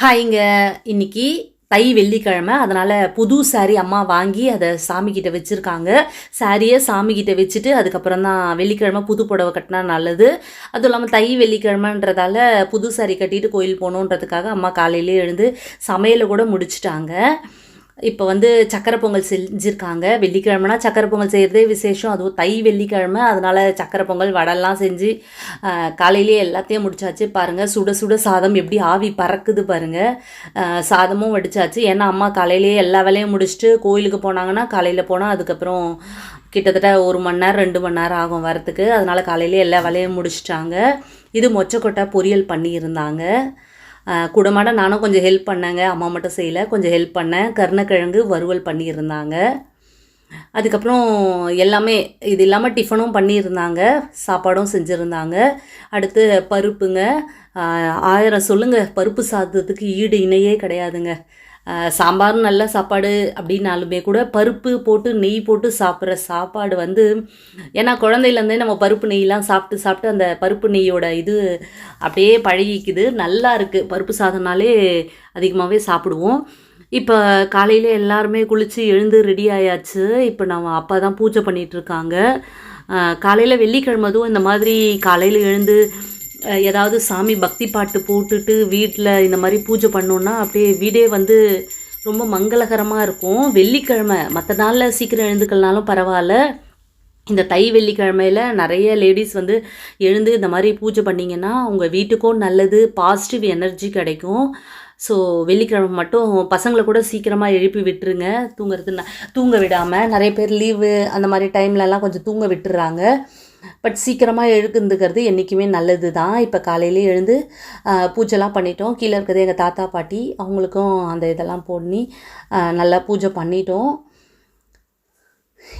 ஹாய்ங்க இன்னைக்கு தை வெள்ளிக்கிழமை. அதனால் புது saree அம்மா வாங்கி அதை சாமிக்கிட்ட வச்சுருக்காங்க. சாரியை சாமிக்கிட்ட வச்சுட்டு அதுக்கப்புறம் தான் வெள்ளிக்கிழமை புது புடவை கட்டினா நல்லது. அதுவும் இல்லாமல் தை வெள்ளிக்கிழமைன்றதால புது saree கட்டிட்டு கோயில் போகணுன்றதுக்காக அம்மா காலையிலே எழுந்து சமையலை கூட முடிச்சிட்டாங்க. இப்போ வந்து சக்கரை பொங்கல் செஞ்சுருக்காங்க. வெள்ளிக்கிழமைனா சக்கரை பொங்கல் செய்கிறதே விசேஷம். அதுவும் தை வெள்ளிக்கிழமை. அதனால் சக்கரை பொங்கல் வடைலாம் செஞ்சு காலையிலேயே எல்லாத்தையும் முடிச்சாச்சு பாருங்கள் சுட சுட சாதம் எப்படி ஆவி பறக்குது பாருங்கள் சாதமும் வடிச்சாச்சு. ஏன்னா அம்மா காலையிலேயே எல்லா வேலையும் முடிச்சுட்டு கோயிலுக்கு போனாங்கன்னா காலையில் போனால் அதுக்கப்புறம் கிட்டத்தட்ட ஒரு மணி நேரம் ரெண்டு மணி நேரம் ஆகும் வரத்துக்கு அதனால் காலையிலே எல்லா வேலையும் முடிச்சிட்டாங்க. இது மொச்சக்கொட்டை பொரியல் பண்ணியிருந்தாங்க. கூடமாட நானும் கொஞ்சம் ஹெல்ப் பண்ணேங்க. அம்மா மட்டும் செய்யலை கொஞ்சம் ஹெல்ப் பண்ணேன். கருணக்கிழங்கு வறுவல் பண்ணியிருந்தாங்க. அதுக்கப்புறம் எல்லாமே இது இல்லாமல் டிஃபனும் பண்ணியிருந்தாங்க. சாப்பாடும் செஞ்சுருந்தாங்க. அடுத்து பருப்புங்க. ஆயிரம் சொல்லுங்கள் பருப்பு சாதத்துக்கு ஈடு இணையே கிடையாதுங்க. சாம்பாரும் சாம்பார் நல்ல சாப்பாடு அப்படின்னாலுமே கூட பருப்பு போட்டு நெய் போட்டு சாப்பிட்ற சாப்பாடு வந்து ஏன்னா குழந்தையிலேருந்தே நம்ம பருப்பு நெய்லாம் சாப்பிட்டு சாப்பிட்டு அந்த பருப்பு நெய்யோட இது அப்படியே பழகிக்குது. நல்லா இருக்குது பருப்பு சாதம்னாலே அதிகமாகவே சாப்பிடுவோம். இப்போ காலையில் எல்லாருமே குளித்து எழுந்து ரெடி ஆயாச்சு. இப்போ நம்ம அப்பா தான் பூஜை பண்ணிகிட்ருக்காங்க காலையில் வெள்ளிக்கிழமை அதுவும் இந்த மாதிரி காலையில் எழுந்து ஏதாவது சாமி பக்தி பாட்டு போட்டுட்டு வீட்டில் இந்த மாதிரி பூஜை பண்ணோன்னா அப்படியே வீடே வந்து ரொம்ப மங்களகரமாக இருக்கும். வெள்ளிக்கிழமை மற்ற நாளில் சீக்கிரம் எழுந்துக்கலனாலும் பரவாயில்ல. இந்த தை வெள்ளிக்கிழமையில் நிறைய லேடிஸ் வந்து எழுந்து இந்த மாதிரி பூஜை பண்ணிங்கன்னா உங்கள் வீட்டுக்கும் நல்லது பாசிட்டிவ் எனர்ஜி கிடைக்கும். ஸோ வெள்ளிக்கிழமை மட்டும் பசங்களை கூட சீக்கிரமாக எழுப்பி விட்டுருங்க. தூங்குறது ந- தூங்க விடாமல் நிறைய பேர் லீவு அந்த மாதிரி டைம்லலாம் கொஞ்சம் தூங்க விட்டுறாங்க. பட் சீக்கிரமாக எழுந்துக்கிறது என்றைக்குமே நல்லது தான் இப்போ காலையிலே எழுந்து பூஜைலாம் பண்ணிட்டோம். கீழே இருக்கிறது எங்கள் தாத்தா பாட்டி அவங்களுக்கும் அந்த இதெல்லாம் பண்ணி நல்லா பூஜை பண்ணிட்டோம்.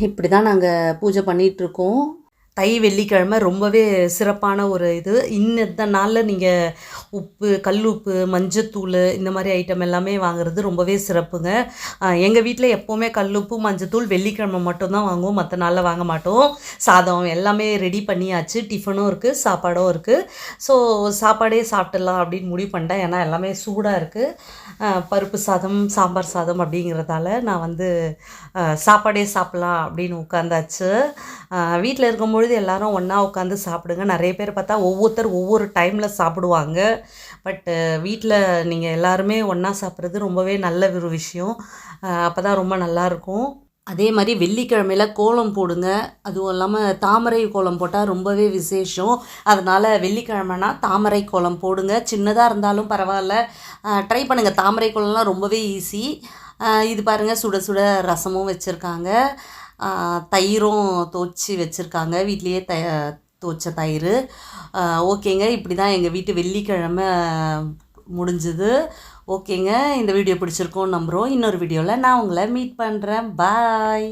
இப்படி தான் நாங்கள் பூஜை பண்ணிகிட்ருக்கோம் தை வெள்ளிக்கிழமை ரொம்பவே சிறப்பான ஒரு இது. இந்த நாளில் நீங்கள் உப்பு கல் உப்பு மஞ்சத்தூள் இந்த மாதிரி ஐட்டம் எல்லாமே வாங்குறது ரொம்பவே சிறப்புங்க. எங்கள் வீட்டில் எப்போவுமே கல் உப்பு மஞ்சத்தூள் வெள்ளிக்கிழமை மட்டும்தான் வாங்குவோம். மற்ற நாளில் வாங்க மாட்டோம். சாதம் எல்லாமே ரெடி பண்ணியாச்சு. டிஃபனும் இருக்குது சாப்பாடும் இருக்குது ஸோ சாப்பாடே சாப்பிட்டுடலாம் அப்படின்னு முடிவு பண்ணிட்டேன். ஏன்னா எல்லாமே சூடாக இருக்குது பருப்பு சாதம் சாம்பார் சாதம் அப்படிங்கிறதால நான் வந்து சாப்பாடே சாப்பிட்லாம் அப்படின்னு உட்காந்தாச்சு வீட்டில் இருக்கும்பொழுது எல்லாரும் ஒன்றா உட்காந்து சாப்பிடுங்க. நிறைய பேர் பார்த்தா ஒவ்வொருத்தர் ஒவ்வொரு டைமில் சாப்பிடுவாங்க. பட் வீட்டில் நீங்கள் எல்லாருமே ஒன்றா சாப்பிட்றது ரொம்பவே நல்ல ஒரு விஷயம். அப்போ தான் ரொம்ப நல்லாயிருக்கும் அதே மாதிரி வெள்ளிக்கிழமையில கோலம் போடுங்க. அதுவும் இல்லாமல் தாமரை கோலம் போட்டால் ரொம்பவே விசேஷம். அதனால் வெள்ளிக்கிழமைனா தாமரை கோலம் போடுங்க. சின்னதாக இருந்தாலும் பரவாயில்ல. ட்ரை பண்ணுங்கள் தாமரை கோலம்லாம் ரொம்பவே ஈஸி இது பாருங்கள் சுட சுட ரசமும் வச்சுருக்காங்க. தயிரும் தோச்சி வச்சுருக்காங்க. வீட்லேயே த தோச்ச தயிர். ஓகேங்க. இப்படி தான் எங்கள் வீட்டு வெள்ளிக்கிழமை முடிஞ்சுது. ஓகேங்க. இந்த வீடியோ பிடிச்சிருக்கோன்னு நம்புகிறோம் இன்னொரு வீடியோவில் நான் உங்களை மீட் பண்ணுறேன் பாய்.